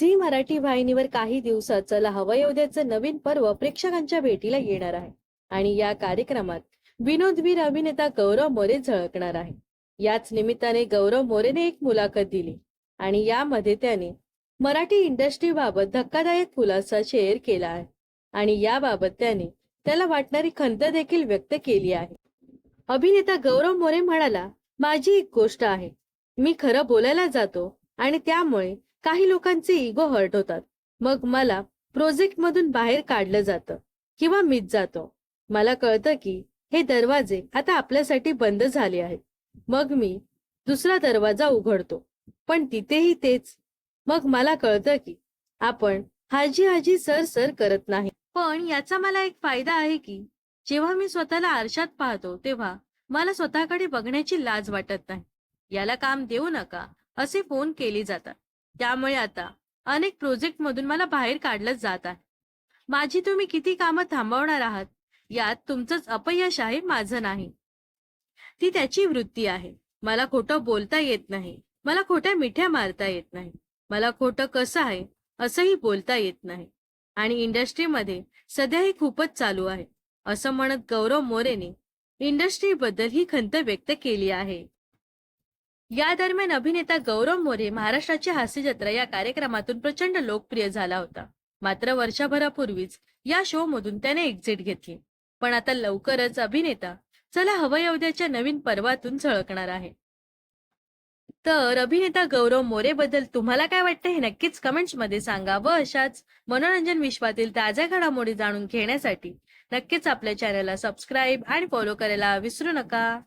Zee Marathi वाहिनीवर काही दिवसात चला हवं येऊ नवीन पर्व प्रेक्षकांच्या भेटीला येणार आहे. आणि या कार्यक्रमात विनोदवीर अभिनेता गौरव मोरे झळकणार आहे. याच निमित्ताने गौरव मोरेने एक मुलाखत दिली. आणि यामध्ये त्याने मराठी इंडस्ट्री बाबत धक्कादायक खुलासा शेअर केला आहे. आणि याबाबत त्याने त्याला वाटणारी खंत देखील व्यक्त केली आहे. अभिनेता गौरव मोरे म्हणाला माझी एक गोष्ट आहे. मी खरं बोलायला जातो आणि त्यामुळे काही लोकांचे इगो हर्ट होतात. मग मला प्रोजेक्ट मधून बाहेर काढलं जातं किंवा मीच जातो. मला कळतं की हे दरवाजे आता आपल्यासाठी बंद झाले आहेत. मग मी दुसरा दरवाजा उघडतो. पण तिथेही तेच. मग मला कळतं की आपण हाजी हाजी सर सर करत नाही. पण याचा मला एक फायदा आहे की जेव्हा मी स्वतःला आरशात पाहतो तेव्हा मला स्वतःकडे बघण्याची लाज वाटत नाही. याला काम देऊ नका असे फोन केले जातात. त्यामुळे आता अनेक प्रोजेक्ट मधून मला बाहेर काढलं जात आहे. माझी तुम्ही किती कामं थांबवणार आहात? यात तुमचंच अपयश आहे माझं नाही. ती त्याची वृत्ती आहे. मला खोटं बोलता येत नाही. मला खोट्या मिठ्या मारता येत नाही. मला खोटं कसं आहे असंही बोलता येत नाही. आणि इंडस्ट्रीमध्ये सध्या हे खूपच चालू आहे. असं म्हणत गौरव मोरेने इंडस्ट्रीबद्दल ही खंत व्यक्त केली आहे. या दरम्यान अभिनेता गौरव मोरे महाराष्ट्राची हास्य जत्रा या कार्यक्रमातून प्रचंड लोकप्रिय झाला होता. मात्र वर्षभरापूर्वीच या शो मधून त्याने एक्झिट घेतली. पण आता लवकरच अभिनेता चला हवं नवीन पर्वातून झळकणार आहे. तर अभिनेता गौरव मोरे बद्दल तुम्हाला काय वाटतं हे नक्कीच कमेंट्समध्ये सांगा व अशाच मनोरंजन विश्वातील ताज्या घडामोडी जाणून घेण्यासाठी नक्कीच आपल्या चॅनलला सबस्क्राईब आणि फॉलो करायला विसरू नका.